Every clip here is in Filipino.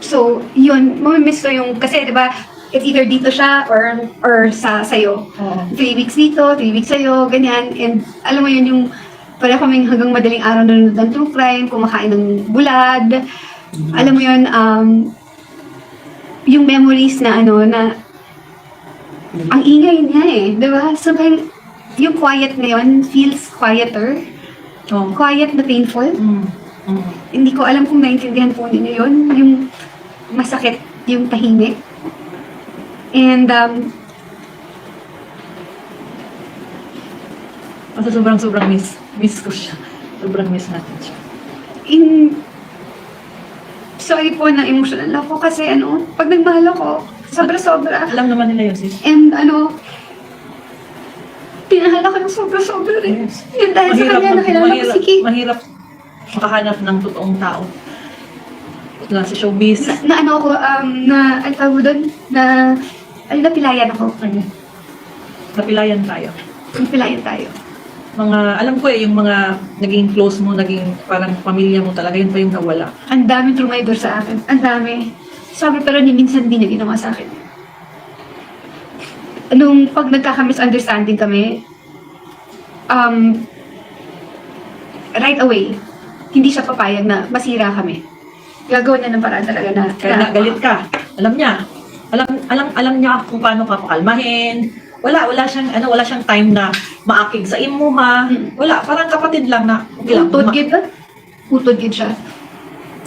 So, yun, mamimiss ko yung, kasi di ba, it's either dito siya or or sa sayo. Oo. Three weeks dito, three weeks sa'yo, ganyan. And alam mo yun, yung pala kaming hanggang madaling araw nanonood ng true crime, kumakain ng bulad. Alam mo yun, um, yung memories na ano, na ang ingay niya eh, di ba? So, parang yung quiet na yun feels quieter. Oo. Quiet na painful. Mm. Hindi ko alam kung naintindihan po ninyo yun. Yung masakit, yung tahimik. And, um, Kasi sobrang sobrang miss. Miss ko siya. Sobrang miss natin siya. in, sorry po na emotional ako kasi ano, pag nagmahal ako, sobra-sobra. Alam naman nila yun, sis. And ano, pinahal ako ng sobra-sobra rin. Yes. Yun dahil sa kanya, nakilala ko si Kate. mahirap makahanap ng totoong tao. Na sa showbiz. Na, na ano ako, um, na, ano tawag mo doon, na, ano, napilayan ako. Ano, napilayan tayo. Napilayan tayo. Mga, alam ko eh, yung mga naging close mo, naging parang pamilya mo talaga, yun pa yung nawala. Ang dami trumaydor sa akin. Ang dami. Sabi pero ni minsan di na ginawa sa akin. Nung pag nagkaka-misunderstanding kami, um, right away, hindi siya papayag na masira kami. Gagawin niya ng paraan talaga na, Kaya na galit ka. Alam niya. Alam, alam, alam niya kung paano ka pakalmahin. Wala, wala siyang, ano, wala siyang time na maakig sa imo ha. Mm. Wala, parang kapatid lang na, okay lang. Utod gid ba? Utod gid siya.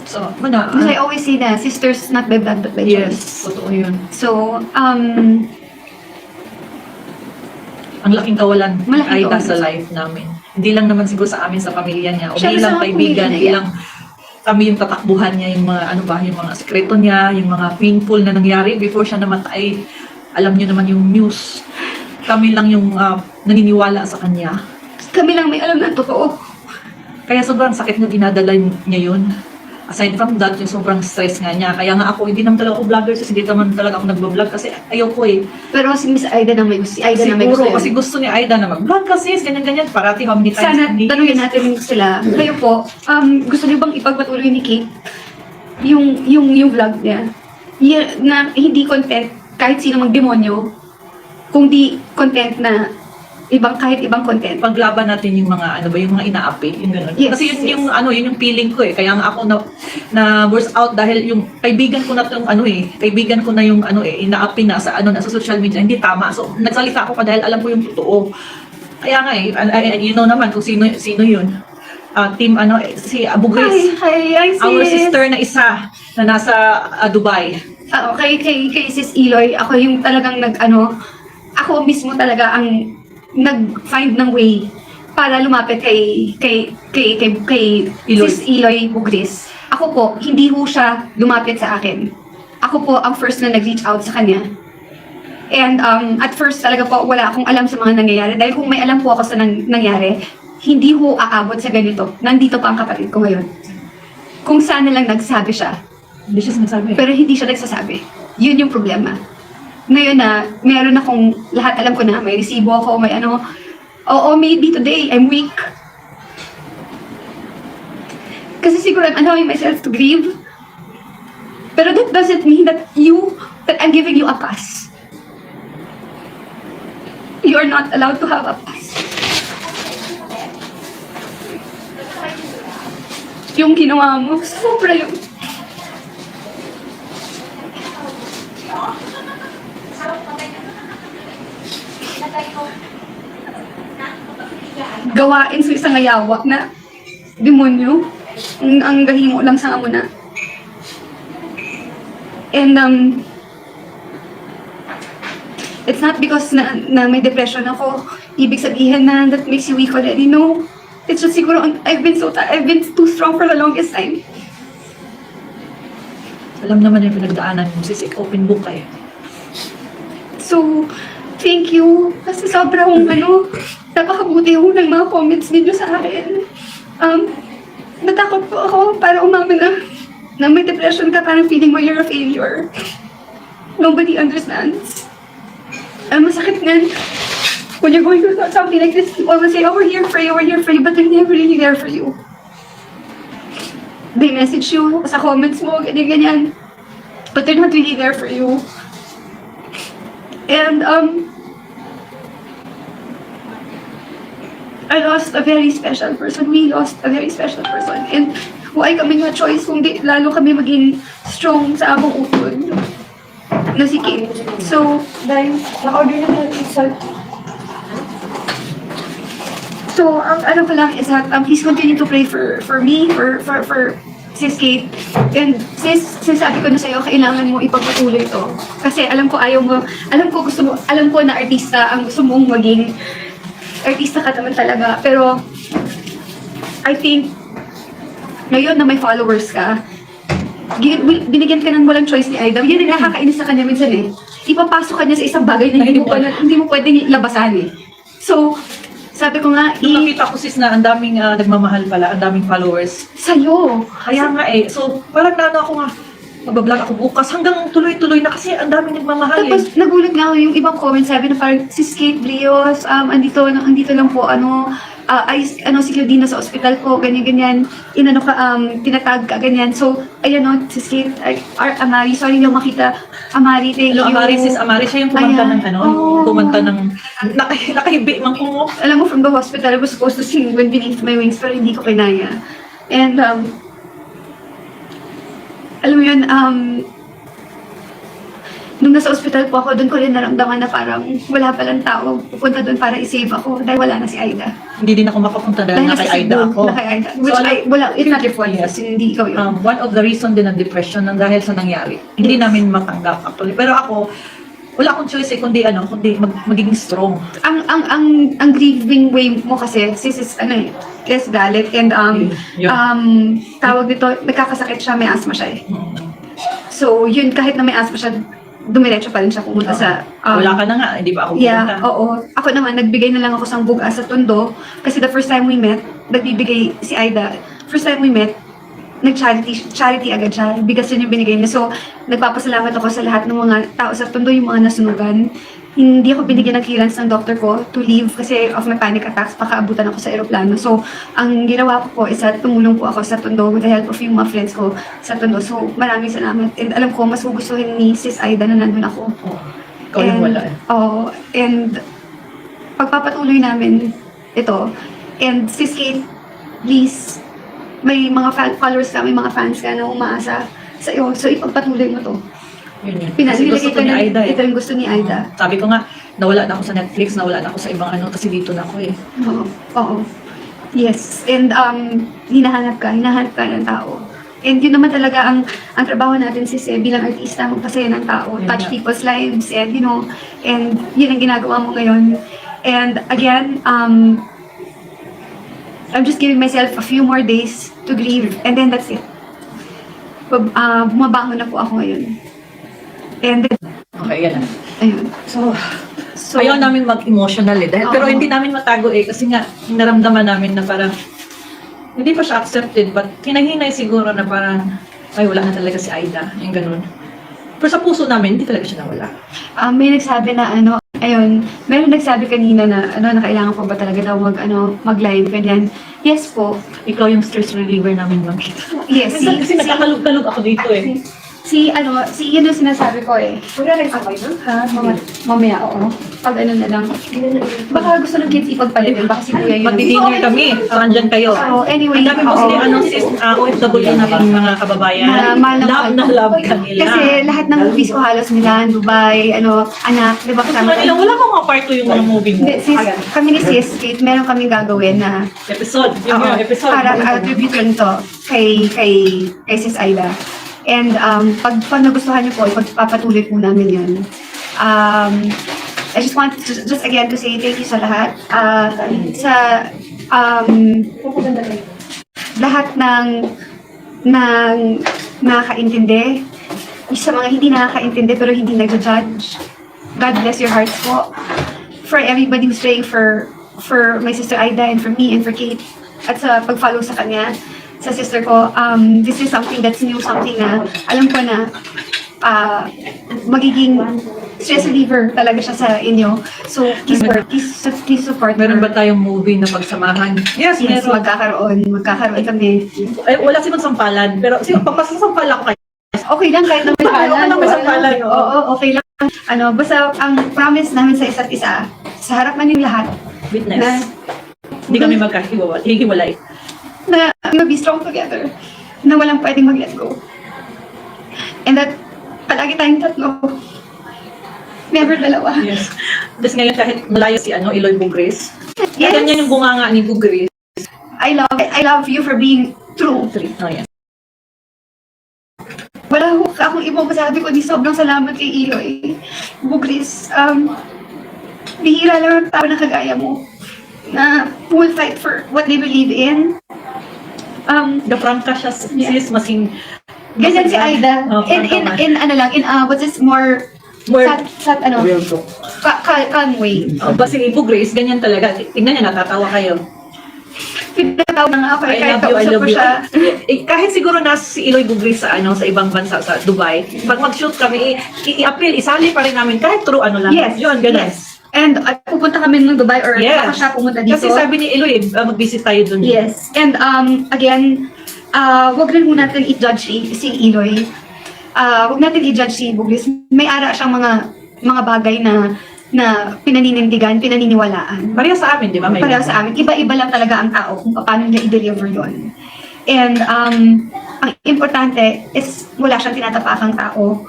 So, mana, Because I always say na, sisters not by blood but by choice. yes, totoo yun. So, um, Ang laking kawalan Malaking ay kawalan. sa life namin. Hindi lang naman siguro sa amin, sa pamilya niya. O Siya bilang sa mga kaibigan, pamilya niya. bilang kami yung tatakbuhan niya, yung mga ano ba, yung mga sekreto niya, yung mga painful na nangyari before siya namatay. Alam niyo naman yung news. Kami lang yung ah, naniniwala sa kanya. kami lang may alam na totoo. Kaya sobrang sakit na dinadala niya yun. Aside from that, yung sobrang stress nga niya. Kaya nga ako, hindi naman talaga ako vlogger, kasi hindi naman talaga ako nagbablog kasi ayoko eh. Pero si Miss Aida na may gusto. Si Aida na may gusto. Siguro, yun. kasi gusto ni Aida na mag-vlog kasi, ganyan-ganyan, parati how many times. Sana tanungin natin sila. Kayo po, um, gusto niyo bang ipagpatuloy ni Kate yung yung yung vlog niya? Y- na hindi content kahit sino mang demonyo, kung di content na ibang kahit ibang content. paglaban natin yung mga ano ba yung mga inaapi yung gano'n. Yes, Kasi yun yes. yung ano yun yung feeling ko eh. Kaya nga ako na na burst out dahil yung kaibigan ko na tong ano eh, kaibigan ko na yung ano eh inaapi na sa ano na sa social media hindi tama. So nagsalita ako pa dahil alam ko yung totoo. Kaya nga eh, I- you know naman kung sino sino yun. Ah, team ano eh, si Abu Hi, Grace. hi, hi, sis. Our sister na isa na nasa ah, Dubai. Ah, kay, kay, kay Sis Iloy, ako yung talagang nag, ano, ako mismo talaga ang nag-find ng way para lumapit kay, kay, kay, kay, kay Iloy. Sis Iloy Bugris. Ako po, hindi ho siya lumapit sa akin. Ako po ang first na nag-reach out sa kanya. And um, at first talaga po, wala akong alam sa mga nangyayari. Dahil kung may alam po ako sa nang, nangyari, hindi ho aabot sa ganito. Nandito pa ang kapatid ko ngayon. Kung sana lang nagsabi siya, Hindi siya sinasabi. pero hindi siya nagsasabi. Yun yung problema. Ngayon na, meron akong, lahat alam ko na, may resibo ako, may ano, oo, maybe today, I'm weak. Kasi siguro I'm allowing myself to grieve. Pero that doesn't mean that you, that I'm giving you a pass. You are not allowed to have a pass. Yung ginawa mo, sobra yung gawain sa isang ayawa na demonyo. Ang, ang gahimo lang sa amo na. And um, it's not because na, na may depression ako, ibig sabihin na that makes you weak already. No. It's just siguro, I've been so, I've been too strong for the longest time. Alam naman yung pinagdaanan mo, sis, open book kayo. So, thank you. Kasi sobrang ano, napakabuti ho ng mga comments ninyo sa akin. Um, natakot po ako para umamin na, na may depression ka, parang feeling mo you're a failure. Nobody understands. Ang masakit nga, when you're going through something like this, people will say, oh, we're here for you, we're here for you, but they're never really there for you. they message you sa comments mo, ganyan, ganyan. But they're not really there for you. And, um, I lost a very special person. We lost a very special person. And why kami nga choice kung di, lalo kami maging strong sa among utod na si Kim. So, dahil na-order na natin sa So, ang ano ko lang is that um, please continue to pray for for me, for for for Sis Kate. And sis, sinasabi ko na sa'yo, kailangan mo ipagpatuloy ito. Kasi alam ko ayaw mo, alam ko gusto mo, alam ko na artista ang gusto mong maging artista ka naman talaga. Pero, I think, ngayon na may followers ka, binigyan ka ng walang choice ni Aida. Yan ang nakakainis sa kanya minsan eh. Ipapasok ka niya sa isang bagay na hindi mo, pa, hindi mo pwedeng labasan eh. So, sabi ko nga, Nung i- nakita ko sis na ang daming ah, nagmamahal pala, ang daming followers. sa'yo. Kaya nga eh, so parang naano ako nga, magbablog ako bukas hanggang tuloy-tuloy na kasi ang daming nagmamahal Tapos eh. nagulat nga ako yung ibang comment sabi na parang si Kate Brios, um, andito, andito lang po, ano, ah, ay, ano, si Claudina sa ospital po, ganyan-ganyan, inano ka, um, tinatag ka, ganyan. So, ayun no, si Kate, ay, Ar- Amari, sorry yung makita, Amari, thank Hello, you. Amari, sis Amari, siya yung kumanta Ayan. ng ano, Oh. kumanta ng, naka, nakahibi, mang kumo. alam mo, from the hospital, I was supposed to sing When Beneath My Wings, pero hindi ko kinaya. And, um, alam mo yun, um, nung nasa ospital po ako, doon ko rin naramdaman na parang wala palang tao pupunta doon para i-save ako dahil wala na si Aida. Hindi din ako makapunta dahil na nasa kay Aida ako. Na kay Aida. Which So, I, wala, it's not your fault. Yes. Hindi ikaw yun. um, one of the reason din ng depression nang dahil sa nangyari. Hindi namin matanggap actually. Pero ako, wala akong choice eh, kundi ano, kundi mag, magiging strong. ang ang ang ang grieving way mo kasi sis is ano eh less galit and um Yun. um tawag dito nagkakasakit siya may asthma siya eh so yun kahit na may asthma siya dumiretso pa rin siya pumunta sa um, wala ka na nga, hindi ba ako Yeah, oo. Ako naman, nagbigay na lang ako sa bugas sa Tondo. Kasi the first time we met, nagbibigay si Aida. First time we met, nag-charity charity agad siya. Bigas yun yung binigay niya. So, nagpapasalamat ako sa lahat ng mga tao sa Tondo, yung mga nasunugan. Hindi ako binigyan ng clearance ng doctor ko to leave kasi of my panic attacks, pakaabutan ako sa aeroplano. So, ang ginawa ko po is that tumulong po ako sa Tondo with the help of yung mga friends ko sa Tondo. So, maraming salamat. And alam ko, mas gugustuhin ni Sis Aida na nandun ako. Oo. Ikaw yung And- wala eh. Oo. and pagpapatuloy namin ito. And sis Kate, please, may mga fa- followers ka, may mga fans ka na umaasa sa iyo. So, ipagpatuloy mo to. Yun yun. Pinas, Kasi gusto nilagay ko ka ni na, Aida eh. ito yung gusto ni Aida. Sabi ko nga, nawala na ako sa Netflix, nawala na ako sa ibang ano, kasi dito na ako eh. Oo. Oo. Yes. And um, hinahanap ka, hinahanap ka ng tao. And yun naman talaga ang ang trabaho natin sis eh, bilang artista, magpasaya ng tao, touch people's lives, and you know, and yun ang ginagawa mo ngayon. And again, um, I'm just giving myself a few more days to grieve, and then that's it. Ah, bumabangon na po ako ngayon. And then, Okay, yan ayun. So, So, ayaw namin mag-emotional eh. Dahil, pero Oo. hindi namin matago eh. Kasi nga, naramdaman namin na parang, hindi pa siya accepted. But hinahinay siguro na parang, ay wala na talaga si Aida. Yung ganun. Pero sa puso namin, hindi talaga siya nawala. Ah, may nagsabi na ano, ayun, meron nagsabi kanina na ano, na kailangan ko ba talaga daw mag, ano, mag-live, ganyan. Yes po. Ikaw yung stress reliever namin, Ma'am. Yes, Kasi, si, kasi si, nakakalog-kalog ako dito eh. Si, ano, si, yun yung sinasabi ko eh. Wala rin sa Ha? Mamaya, mamaya, oo. Pag ano na lang. Baka gusto ng kids ipagpalitin, baka si Kuya yun. Magdi-dinner kami. Andyan kayo. So, anyway, Ang dami mo oo. sila, ano, sis, uh, OFW namin mga kababayan. Na, na love na love ka nila. Kasi lahat ng movies ko halos nila, Dubai, ano, anak, di ba kasama nila, wala bang mga part 2 yung mga movie mo? Sis, kami ni Sis, Kate, meron kaming gagawin na Episode. Yung episode. Para uh, tribute lang to kay, kay, kay Sis Aida. And um, pag, pag nagustuhan niyo po, ipagpapatuloy po namin yun. Um, I just want to, just again to say thank you sa lahat. Uh, sa um, lahat ng ng nakakaintindi. Sa mga hindi nakakaintindi pero hindi nag-judge. God bless your hearts po. For everybody who's praying for for my sister Aida and for me and for Kate at sa pag-follow sa kanya, sa sister ko, um, this is something that's new, something na alam ko na ah, magiging stress reliever talaga siya sa inyo. So, please support, please, please support Meron her. ba tayong movie na pagsamahan? Yes, Yes, meron. magkakaroon. Magkakaroon kami. Ay, wala si Magsampalan, pero si pagpasasampal ako kayo. Okay lang kahit na may Okay palan. lang may sampalan, Oo, oo. okay lang. Ano, basta ang promise namin sa isa't isa, sa harap man yung lahat, Witness. na, Hindi kami magkahiwalay. Na we will be strong together. Na walang pwedeng mag-let go. And that, palagi tayong tatlo. Never dalawa. Yes. Tapos ngayon kahit malayo si ano, Eloy Bugres. Yes. Ganyan yung bunganga ni Bugres. I love I love you for being true. Oh, yes. Wala ho akong ibang masabi ko di sobrang salamat kay Iloy. Bugris, um, bihira lang ang tao na kagaya mo na will fight for what they believe in. Um, The Franca siya, Yeah. sis, masing... ganyan si Aida. Oh, in, in, in, ano lang, in, uh, what's this, more, More sat, sat, ano, real talk. ka, ka, calm way. Oh, ba si Bugres, ganyan talaga. Tingnan niya, natatawa kayo. Pinataw na nga ako, eh, I kahit love you, I kausap love ko you. siya. Eh, kahit siguro na si Eloy Bugris sa ano sa ibang bansa sa Dubai, pag mag-shoot kami, i- i-appeal, isali pa rin namin kahit true ano lang. Yes, Yun, ganun. yes. And uh, pupunta kami ng Dubai or Yes. baka siya pumunta dito. Kasi sabi ni Eloy, uh, mag-visit tayo dun. Yes. And um, again, uh, wag rin muna natin i-judge si, Iloy. Uh, wag natin i-judge si Buglis. May ara siyang mga mga bagay na na pinaninindigan, pinaniniwalaan. Pareho sa amin, di ba? Pareho sa amin. Iba-iba lang talaga ang tao kung paano niya i-deliver yon. And um, ang importante is wala siyang tinatapakang tao.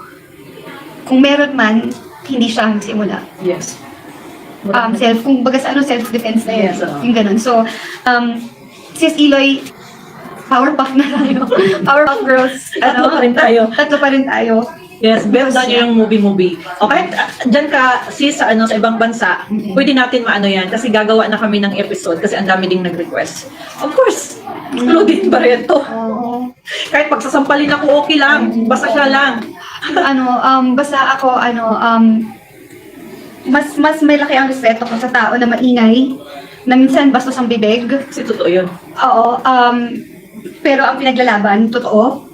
Kung meron man, hindi siya nagsimula Yes. Um, self, kung baga sa ano, self-defense na yun. Yes, oo. Yung ganun. So, um, sis Iloy, power pack na tayo. power pack girls. Tatlo pa rin tayo. Tatlo pa rin tayo. Yes, na nyo yung movie-movie. O kahit dyan ka, sis, sa, ano, sa ibang bansa, pwede natin maano yan kasi gagawa na kami ng episode kasi ang dami ding nag-request. Of course, including Barreto. Oo. Kahit pagsasampalin ako, okay lang. Basta siya lang. ano, um, basta ako, ano, um, mas mas may laki ang respeto ko sa tao na maingay, na minsan bastos ang bibig. Kasi totoo yun. Oo, um, pero ang pinaglalaban, totoo.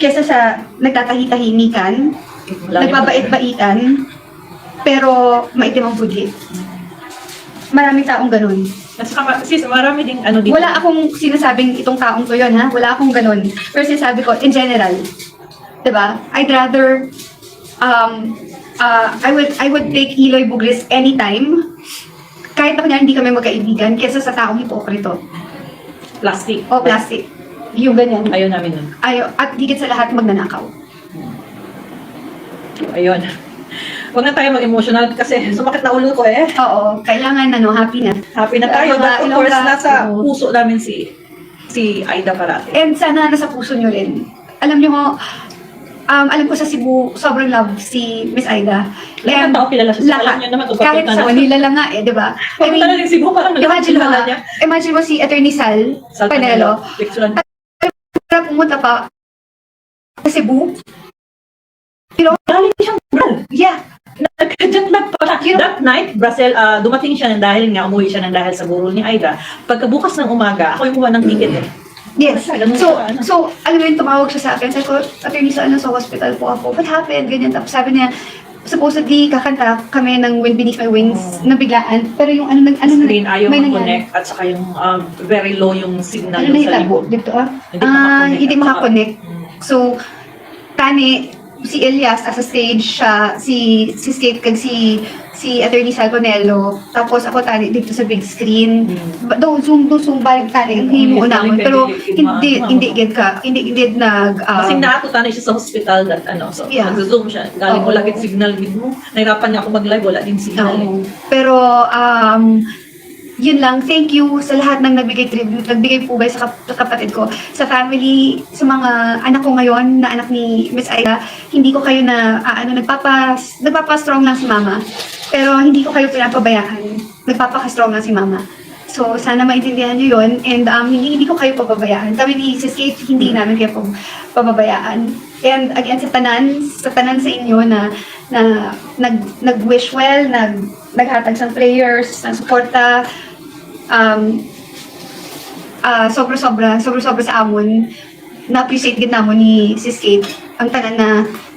Kesa sa nagtatahi-tahimikan, nagbabait-baitan, pero maitim ang budget. Maraming taong ganun. At saka, sis, marami ding ano dito. Wala akong sinasabing itong taong to yun, ha? Wala akong ganun. Pero sinasabi ko, in general, 'di ba? I'd rather, um, uh, I would, I would take Eloy Bugris anytime, kahit ako na hindi kami magkaibigan, kesa sa taong hipokrito. Plastic. O plastic. Yung ganyan. Ayaw namin nun. Ayaw, at higit sa lahat, magnanakaw. Ayun. Huwag na tayo mag-emotional kasi sumakit na ulo ko eh. Oo, kailangan ano, happy na. Happy na tayo. Ilongga, But of course, Ilongga. nasa Oo. puso namin si si Aida parati. And sana nasa puso nyo rin. Alam nyo ho, um, alam ko sa Cebu, sobrang love si Miss Aida. Lahat ng tao kilala siya. lahat. Alam niyo naman, Kahit sa Manila lang nga eh, di ba? I mean, rin Cebu, parang imagine mo, niya. imagine mo si Attorney Sal, Sal Panelo, para pumunta pa sa Cebu. Galing siyang Bral. Yeah, Nagka-jet lag pa siya. That night, Brazil, ah, dumating siya ng dahil nga, umuwi siya ng dahil sa burol ni Aida. Pagkabukas ng umaga, ako yung kuha ng ticket eh. Yes. Ganun So, ano? so, alam mo yun, tumawag siya sa akin. Sabi ko, Attorney Sal, nasa hospital po ako. What happened? Ganyan. Tapos sabi niya, supposedly kakanta kami ng Wind Beneath My Wings na biglaan. Pero yung ano, nag- ano, Ano Screen, ayaw may mag-connect at saka yung um, very low yung signal Ano yung sa likod. Dito ah? Hindi Ah, makakonect. hindi saka- makakonect. So, tani, si Elias as a stage siya, si si Skate kag si si Attorney Salconello, tapos ako tani dito sa big screen. Ba- Do zoom do zoom balik tani ang himo Yes, naman galing pero hindi hindi gid ka hindi gid nag ah, Kasi naatutan siya sa hospital that ano, so Yeah. nag-zoom siya. Galing Oo. ko lagi signal gid mo. Nahirapan niya ako mag-live, wala din signal. eh. Oo. Pero, um, yun lang. Thank you sa lahat ng nagbigay tribute, nagbigay pugay sa, kap- sa kapatid ko, sa family, sa mga anak ko ngayon, na anak ni Miss Aida. Hindi ko kayo na, ah, ano, nagpapa, nagpapa-strong lang si mama. Pero hindi ko kayo pinapabayaan. Nagpapaka-strong lang si mama. So, sana maintindihan nyo yun. And um, hindi, hindi ko kayo pababayaan. Kami ni Sis Kate, hindi namin kayo pab- pababayaan. And again, sa tanan, sa tanan sa inyo na, na nag, nag-wish well, nag, naghatag ng prayers, ng suporta, um, ah sobra-sobra, sobra-sobra sa amon. Na-appreciate din namon ni Sis Kate ang tanan na,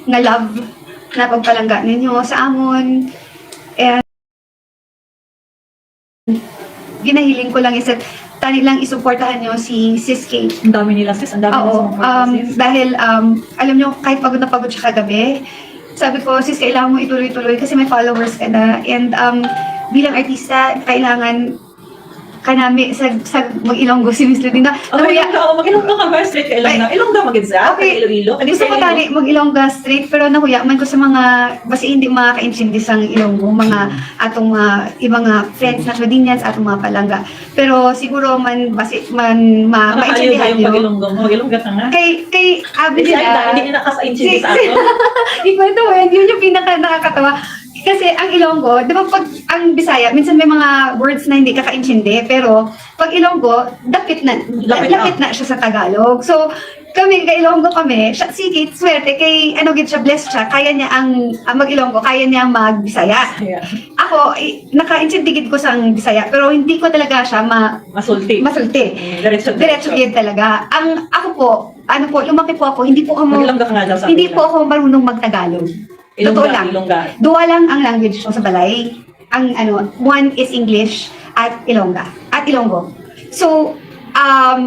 na love na pagpalangga ninyo sa amon. And ginahiling ko lang is that tani lang isuportahan nyo si Sis Kate. Ang dami nila sis, ang dami Oo, nila um, sis. dahil um, alam nyo, kahit pagod na pagod siya kagabi, sabi ko, sis, kailangan mo ituloy-tuloy kasi may followers ka na. And um, bilang artista, kailangan kanami sa, sa mag-ilonggo si Miss Ludina. Okay, Nahuya- oh, mag-ilongga ka ba? Straight ka ilongga. Ilongga sa? Okay. Iloilo. Kani Gusto sa ko tani mag-ilongga straight pero nahuya man ko sa mga basi hindi makaka-intindi sang ilonggo mga atong mga ibang mga friends na Florinians atong mga palangga. Pero siguro man basi man ma maintindihan yung niyo. mag-ilongga mo? Mag-ilongga ka nga. Kay kay abi nila. hindi nila kasa-intindi Si- sa. Ikwento mo yun, yun yung pinaka nakakatawa. Kasi ang Ilonggo, di ba pag ang Bisaya, minsan may mga words na hindi kakaintindi, pero pag Ilonggo, dapit na, Lapit lapit, na siya sa Tagalog. So, kami, kay Ilonggo kami, siya, si Kate, swerte, kay, ano, gid siya, blessed siya, kaya niya ang, ang mag-Ilonggo, kaya niya mag-Bisaya. Yeah. Ako, naka-intindi gid ko sa Bisaya, pero hindi ko talaga siya ma, Masulti. masulti. Diretso. Diretso gid talaga. Ang, ako po, ano po, lumaki po ako, hindi po ako, Mag-ilongga ka nga daw sa hindi kanila. po ako marunong mag-Tagalog. Totoo Ilongga, lang. Ilongga. Dua lang ang language ko sa balay. Ang ano, one is English at Ilongga. At Ilonggo. So, um,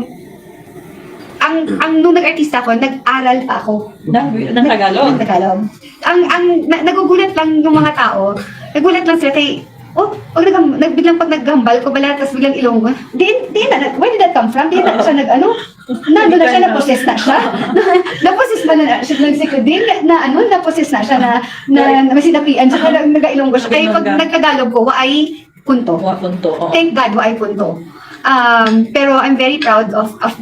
ang ang nung nag-artista ko, nag-aral pa ako Ng, ng Tagalog. ng Tagalog. Ang ang na, nagugulat lang yung mga tao. Nagulat lang sila kay Oh, pag nag, nag biglang pag naghambal ko bala, tapos biglang ilonggo. Di, di na, where did that come from? Di na siya nag, ano? Nandun na siya, na-possess na siya. na-possess ba na siya ng sikudin? Na, ano, na-possess na siya na, na, na may sinapian siya, na nag-ilonggo siya. Kaya pag nagtagalog ko, waay punto. Mga punto. oo. Thank God, waay punto. Um, pero I'm very proud of, of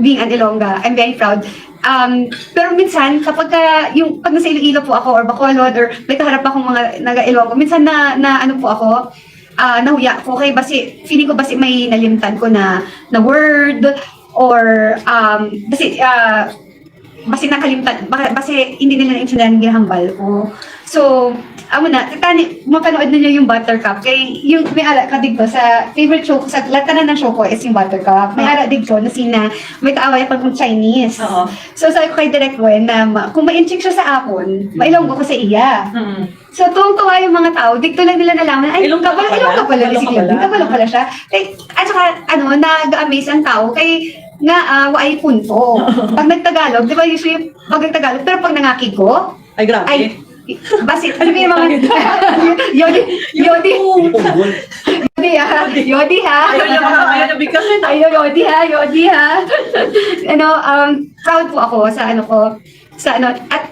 being an Ilongga. I'm very proud. Um, pero minsan, kapag ka, yung, pag nasa Iloilo po ako, or Bacolod, or may kaharap akong mga naga-Ilonggo, minsan na, na ano po ako, ah nahuya ko kay basi, feeling ko basi may nalimtan ko na, na word, or, um, basi, ah, basi nakalimtan, basi hindi nila naintindihan yung ginahambal ko. So, amo na, tani, mapanood ninyo yung Buttercup. Kay, yung may ala ka dito sa favorite show ko, sa latanan ng show ko is yung Buttercup. May ala dito na sina, may kaaway pag Chinese. Oo. So, sabi ko kay Direct Gwen na ma- kung ma-incheck siya sa apon, mailonggo ko sa iya. Mm. So, tuwang-tuwa yung mga tao, dito lang nila nalaman, ay, Ilonggo kabalo, ka pala? ilonggo pala, Ilonggo si ka pala? Kabalo pala siya. Eh, at saka, ano, nag-amaze ang tao, kay, nga, ah, waay punto. Pag nagtagalog, di ba usually, pag nagtagalog, pero pag nangakig ko, Ay, grabe. ay, basi, sabi yung mga, yodi, yodi, yodi ha, yodi ha. Ay, Yodi ha, Yodi ha. ano, um, proud po ako sa ano ko, sa ano, at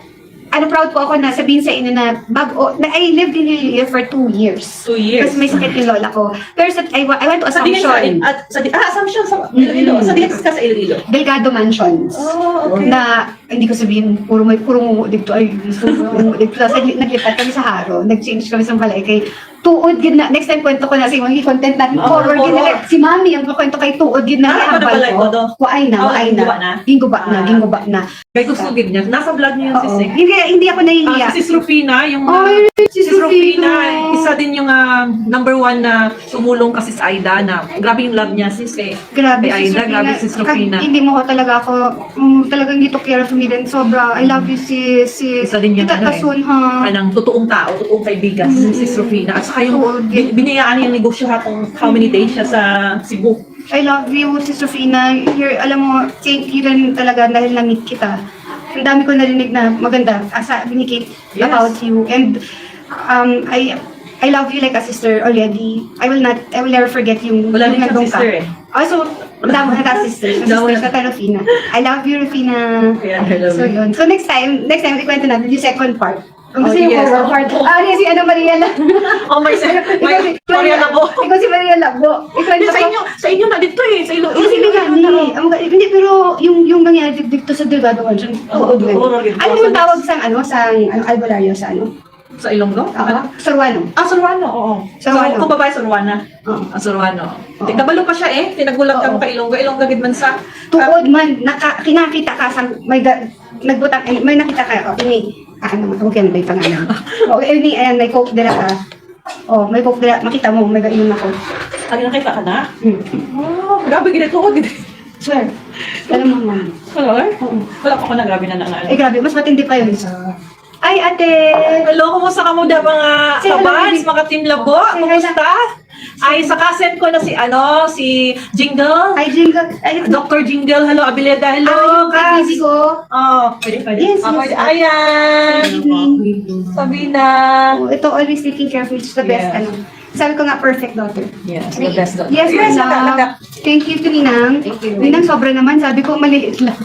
ano, proud po ako na sabihin sa inyo na bago, na I lived in Iloilo for two years. Two years. Kasi may sakit yung lola ko. Pero sa, I, I went to diyan sa, Assumption, at, sa, di- ah, Assumption sa Iloilo. Sa diyan ka sa Iloilo. Delgado Mansions. Oh, okay. Na, hindi ko sabihin, puro may puro mungo dito, ay, puro mungo dito. Tapos nagli- naglipat kami sa Haro, nag-change kami sa balay kay tuod gid na, next time kwento ko na sa mga content natin, Ah, horror gid na, si Mami ang kwento kay tuod gid na, Ah, ano pala ko. Waay na, Oh, waay na? na. Ginguba na, Ah. ginguba na. Kay gusto gid niya. Nasa vlog niya sis eh. Hindi, hindi ako nahihiya. Ah, si Sis Rufina, yung Ay, si Sis Rufina, isa din yung ah, number one na tumulong kasi sa Aida na grabe yung love niya sis eh. Grabe, Kay sis Aida, grabe sis Rufina. Kahit Hindi mo ko talaga ako, um, talagang dito care of me din. Sobra, I love you sis. sis. Isa din yung ano eh. totoong tao, totoong kaibigan, si Sis Rufina. At saka yung Oo, bin- biniyaan niyang negosyo kung how many days siya sa Cebu. I love you, Sis Rufina. You're, alam mo, thank you rin talaga dahil na-meet kita. Ang dami ko narinig na maganda asa ni Kate Yes. about you. And um, I I love you like a sister already. I will not, I will never forget yung Wala din yung siyang nandun ka. sister eh. Also, damo na ka sister. Sa Damo sister na. sa kay Rufina. I love you, Rufina. Kaya I love So you. yun. So next time, next time, ikwento natin yung second part. Oh, gusto yung yes. horror part. Ah, yes, si Ana Maria lang. Oh Ikaw si may Maria na po. Ikaw si Maria Labo. Ikwento Sa ko. inyo, sa inyo na dito eh. Sa ilo. Yung si Bigani, ang hindi pero yung yung nangyari dito sa Delgado Mansion. Oo, Oo, oo, oo. Ano yung tawag sa ano sa ano Albulario sa ano? Sa Ilonggo? Oo. Sorwano. Ah, Surwano, oo. Surwano. So, kung babae, Surwana. Oo. Ah, Surwano. Oo. Kabalo pa siya eh. Tinagulat ka kay Ilonggo. Ilonggo gid man sa... Tuod man naka kinakita ka sa may nagbutang may nakita ka oh, ini ah, ano mo kaya may pangalan. Oh, ini ayan may coke dira ka. Oh, may coke dira makita mo may gainom ako. Ano nakita ka na? Hmm. Oh, grabe. Gid. Sure. Alam mo man. Wala eh. Oo. Wala pa ko na grabe na na. na- Eh grabe, mas matindi pa yun. Ay, ate! Hello, kumusta ka muna mga Say hello, kabans, baby. mga team labo? Say hi Kumusta? Ay, sa kasen ko na si, ano, si Jingle. Ay, Jingle. Ay, Dr. Jingle, hello, Abilida, Ay, hello, yung Kas. baby ko. Oh, pwede, pwede. Yes, Ah, yes. pwede. Ayan. Evening. Sabina. Oh, ito, always taking care of you. It's the best, Yeah. ano. Sabi ko nga, perfect daughter. Yes, the best. doctor. Yes, yes, Ninang. naga. Thank you to Ninang. Thank you. Ninang, sobra naman. Sabi ko, maliit lang.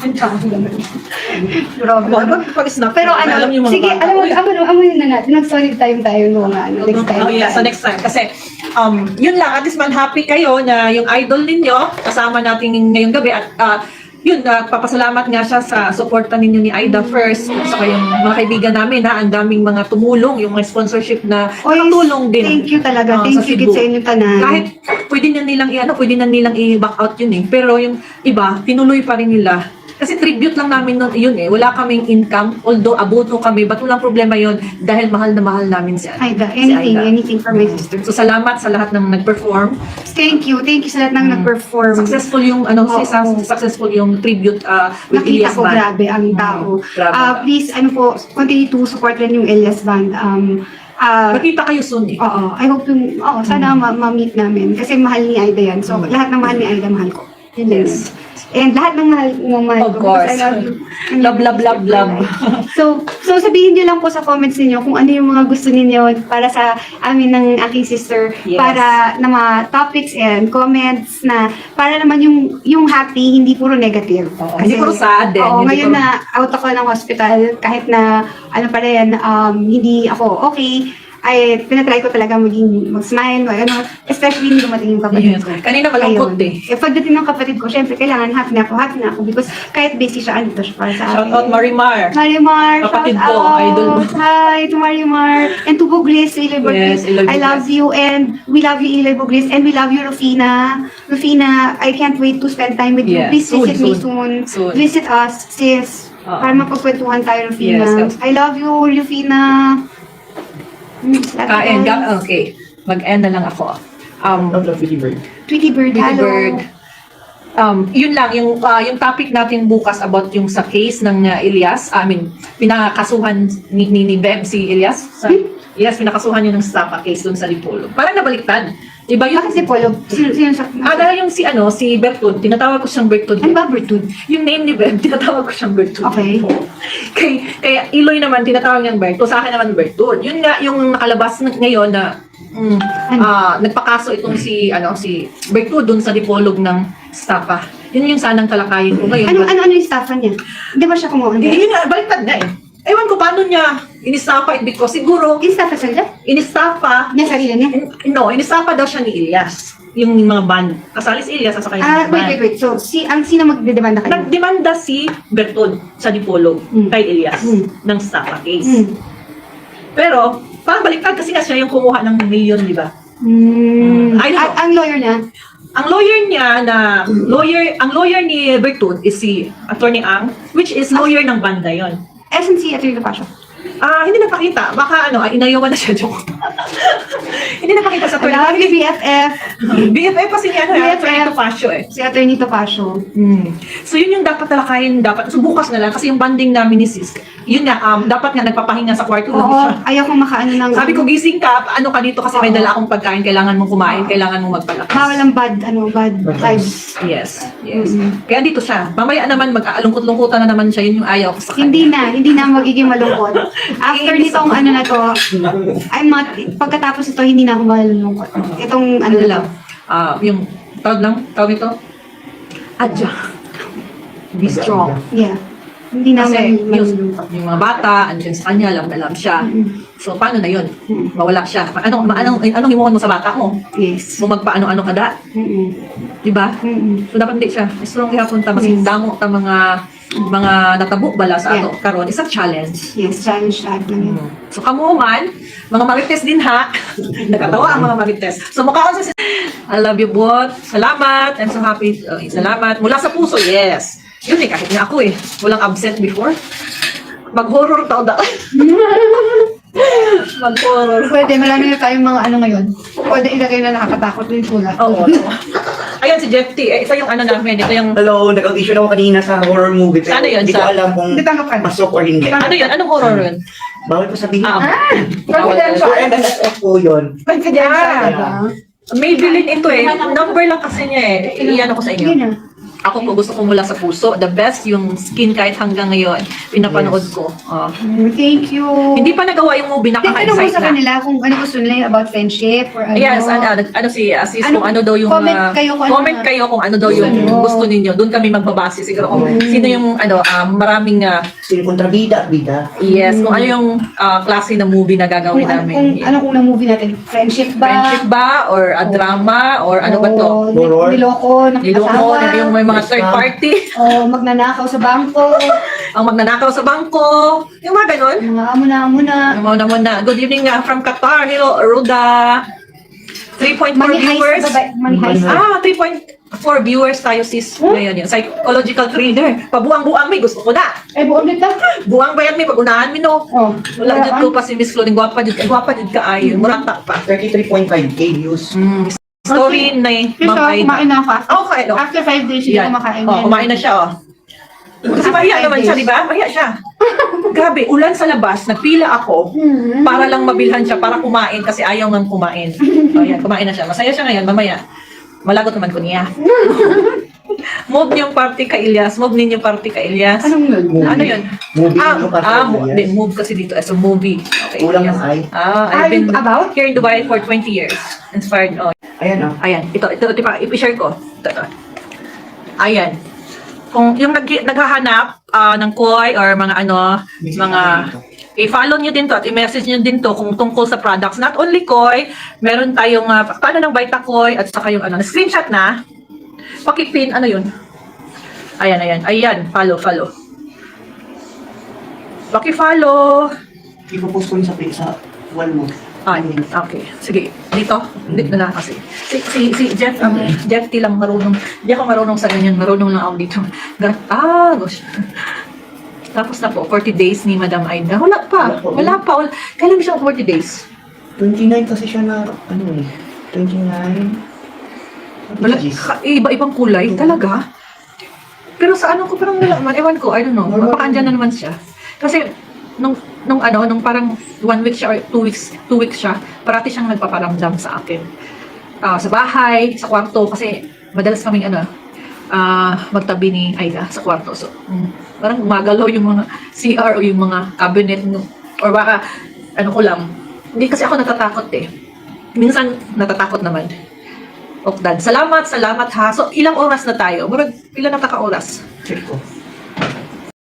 Grabe. Pag, pag, snap, Pero ano, yung mga sige, bata. alam mo, Uy, amoy, na natin. Nag-solid time tayo noong ano, next time. Oh yeah, so next time. Kasi, um, yun lang, at least man happy kayo na yung idol ninyo, kasama natin ngayong gabi at ah, yun, nagpapasalamat nga siya sa suporta ninyo ni Aida first, at saka yung mga kaibigan namin ha, ang daming mga tumulong, yung mga sponsorship na Oy, din. Thank you talaga. thank sa you gid sa inyong tanan. Kahit pwede na nilang i-ano, pwede na nilang i-back out yun eh. Pero yung iba, tinuloy pa rin nila. Kasi tribute lang namin nun, yun eh. Wala kaming income, although abono kami, but walang problema yun dahil mahal na mahal namin si, Aida, si anything, Aida. anything for my sister. So salamat sa lahat ng nag-perform. Thank you. Thank you sa lahat ng Mm. nag-perform. Successful yung ano si Oo. successful yung tribute uh, with Nakita Elias ko, Band. grabe ang tao. grabe Ah, ba? please, ano po, continue to support rin yung Elias Band. Um, ah, Makita kayo soon eh. Oo, I hope yung, oo, sana ma- ma-meet namin. Kasi mahal ni Aida yan. So, lahat ng mahal ni Aida, mahal ko. Lang. Yes. And lahat ng mahal, ng mahal Of ko. course. I love. Love, love, love, love. So, so sabihin niyo lang po sa comments ninyo kung ano yung mga gusto ninyo para sa amin ng aking sister. Yes. Para na mga topics and comments na para naman yung yung happy, hindi puro negative. Oo, hindi puro sad din. Oo, Hindi ngayon puro- na out ako ng hospital, kahit na ano pa rin, um, hindi ako okay, ay tinatry ko talaga maging mag-smile, mag ano, especially hindi dumating yung kapatid Yes. ko. Kanina malungkot eh. Eh, pagdating ng kapatid ko, syempre, kailangan happy na ako, happy na ako because kahit busy siya, andito siya para sa Shout akin. out Marimar. Marimar, Kapatid shout ko, out. idol mo. Hi to Marimar. And to Bugris, Iloy Yes, Bugris. Iloy I love you and we love you, Iloy Bugris. And we love you, Rufina. Rufina, I can't wait to spend time with you. Yes, Please soon, visit me soon. soon. Visit us, sis. Oo. Para mapagkwentuhan tayo, Rufina. Yes, yes. I love you, Rufina. Mm, Kain, ga- okay. Mag-end na lang ako. Um, Tweety Bird. Tweety Bird, Tweety hello. Bird. Um, yun lang, yung, ah, yung topic natin bukas about yung sa case ng uh, Elias, I mean, pinakasuhan ni, ni, ni Beb si Elias. Sa, Hmm? Yes, pinakasuhan yun ng Stapa case dun sa Lipolo. Parang nabaliktad. Diba yun? Bakit si Polo? Sino, sino siya? Ah, dahil yung si ano, si Bertud, tinatawag ko siyang Bertud. Ano ba, Bertud? Yung name ni Beb, tinatawag ko siyang Bertud. Okay. kay, kaya Iloy naman, tinatawag niyang Bertud. Sa akin naman Bertud. Yun nga, yung nakalabas ng- ngayon na mm, Ano? ah, nagpakaso itong si, ano, si Bertud dun sa dipolog ng Stapa. Yun yung sanang talakayin ko ngayon. Ano, ano, ano yung staff niya? Hindi ba siya kumuha? Hindi. yun nga, baliktad na eh. Ewan ko paano niya inistapa it because siguro staff siya? inistapa, Niya sarili niya? in- no, inistapa daw siya ni Elias. Yung mga band. Kasali si Elias at saka yung Ah, mga wait, band. wait, wait. So, si, ang sino magdedemanda kayo? Nagdemanda si Bertod sa Dipolog Mm. kay Elias Mm. ng Stapa case. Hmm. Pero, parang baliktad kasi nga siya yung kumuha ng milyon, di ba? Hmm. I don't know. At ang lawyer niya? Ang lawyer niya na, lawyer, ang lawyer ni Bertod is si Attorney Ang, which is lawyer ng banda yon. SNC at Rio Pasio. Ah, hindi nagpakita. Baka ano, ah, inayawan na siya, joke. hindi nagpakita sa I love you, BFF. BFF kasi ni ano, eh, BFF. attorney Topacio eh. Si Attorney Topacio. Hmm. So yun yung dapat talakayin, dapat. So bukas na lang kasi yung banding namin ni sis, yun nga, um, dapat nga nagpapahinga sa kwarto. lang Oo, ayaw kong makaano ng... Sabi ko, gising ka, ano ka dito kasi may Oo. dala akong pagkain, kailangan mong kumain, kailangan mong magpalakas. Bawal ang bad, ano, bad vibes. Yes, yes. Mm-mm. Kaya dito siya. Mamaya naman, mag-alungkot-lungkutan na naman siya, yun yung ayaw ko sa kanya. Hindi na, hindi na magiging malungkot. After nitong ano na to, I'm not, pagkatapos ito, hindi na ako malulungkot. Itong ano Ano na lang, ah, yung, tawag lang, tawag ito, adya. Be strong. Yeah. Hindi na Kasi yung, malulungkot. yung mga bata, andyan sa kanya, alam na alam siya. So, paano na yun? Mm. Mawala siya. Anong, ma- anong, anong himuhan mo sa bata mo? Yes. Mo magpaano-ano ka da? Mm-mm. Di ba? Mm-mm. So, dapat hindi siya. Strong ihapon ta. Mas damo ta mga mga natabo bala sa Yeah. ato karon isa challenge. Yes, challenge tag lang yun. So kamo man, mga marites din ha. Nakatawa ang mga marites. So mukha sa I love you both. Salamat. I'm so happy. Uh, salamat. Mula sa puso, yes. Yun eh, kahit nga ako eh. Walang absent before. Mag-horror tao da. Mag-horror. Pwede, marami na tayong mga ano ngayon. Pwede ilagay na nakakatakot yung sulat. Oo. Ayun si Jeff T. Eh, ito yung ano namin. Ito yung... Hello, nag-audition ako kanina sa horror movie. Pero Ano yun, Hindi ko sa- alam kung Hindi tanggap ka na. pasok or hindi. Ano yun? Anong horror yun? Bawal ko sabihin. Ah, Ah! Bawal So, Confidential. MNSF po yun. Confidential. Ah. Maybelline ito eh. Number lang kasi niya eh. Iyan ako sa inyo. na. Ako po gusto ko mula sa puso. The best yung skin kahit hanggang ngayon. Pinapanood Yes. ko. Oh. Mm, Thank you. Hindi pa nagawa yung movie, Tinanong mo nakaka-excite sa na. kanila kung ano gusto nila about friendship or ano. Yes, ano, ano, ano si Asis Ano- kung ano daw yung comment ah, kayo kung ano comment na- kayo kung ano daw gusto yung nyo. gusto ninyo. Doon kami magbabase siguro kung Mm. sino yung ano ah, maraming ah, Sino kontrabida at bida. yes, kung ano yung ah, klase ng movie na Kung, gagawin ano, namin. kung anong unang movie natin? Friendship ba? Friendship ba or a drama or ano ba to? Horror? Niloko ng Niloko asawa? na yung may mga third party, O magnanakaw sa bangko? ang magnanakaw sa bangko, yung mga ganun. mga amo na Ano muna muna. Good evening nga from Qatar. Hello, Ruda. 3.4 Money viewers. heist ba? ba- Money heist. Ah, 3.4 viewers tayo sis. Ngayon yun. Psychological trainer. Pabuang-buang may gusto ko na. Eh, buong dito. Buang bayan may pagunahan mi no. Oh, Wala dyan ko pa si Miss Claudine. Gwapa dyan. Gwapa dyan ka ayon. Murata pa. 33.5k views. Mm. Story na eh. Ma'am Aida. kumain na ako. After, Oh, kain. Oh. after five days, hindi Yan. ako makain. Oh, kumain na siya, oh. Kasi mahiya naman siya, di ba? Mahiya siya. Grabe, ulan sa labas, nagpila ako Hmm. para lang mabilhan siya, para kumain kasi ayaw nang kumain. O yan, kumain na siya. Masaya siya ngayon, mamaya. Malagot naman ko niya. move niyong party ka, Ilyas. Move ninyo party ka, Ilyas. Anong yun? Movie. Ano yun? Movie Ah, yung ah, mo- yes. di, move kasi dito as a movie. Okay, Kulang yes. ng I. Ah, Ah, I've been yung about? here in Dubai for 20 years. Inspired. Oh, Ayan oh. Ayan, ito, ito, ito, pa, i-share ko. Ito, ito. Ayan. Kung yung nag naghahanap ah, ng koi or mga ano, mga i-follow nyo din to at i-message nyo din to kung tungkol sa products. Not only koi, meron tayong uh, paano ng Vita Koi at saka yung ano, screenshot na. Pakipin, ano yun? Ayan, ayan. Ayan, follow, follow. Paki-follow. Ipopost ko yun sa, sa wall mo. Ay, okay. Sige, dito. Dito na kasi. Si, si, si Jeff, um, Jeff T lang marunong. Hindi ako marunong sa ganyan. Marunong lang ako dito. Gan- Ah, gosh. Tapos na po, 40 days ni Madam Aida. Wala pa. Wala pa. Wala. Kailan siya 40 days? 29 kasi siya na, ano eh, 29. Wala. Iba-ibang kulay. Talaga. Pero sa ano ko parang nalaman, ewan ko, I don't know. Baka andyan na naman siya. Kasi, nung, nung ano, nung parang one week siya or two weeks, two weeks siya, parati siyang nagpaparamdam sa akin. Ah, sa bahay, sa kwarto, kasi madalas kaming ano, ah, magtabi ni Aida sa kwarto. So, mm, parang gumagalaw yung mga CR o yung mga cabinet, no, or baka, ano ko lang, hindi kasi ako natatakot eh. Minsan, natatakot naman. Okdan. Salamat, salamat ha. So, ilang oras na tayo? Murag, ilan na taka oras? Check ko.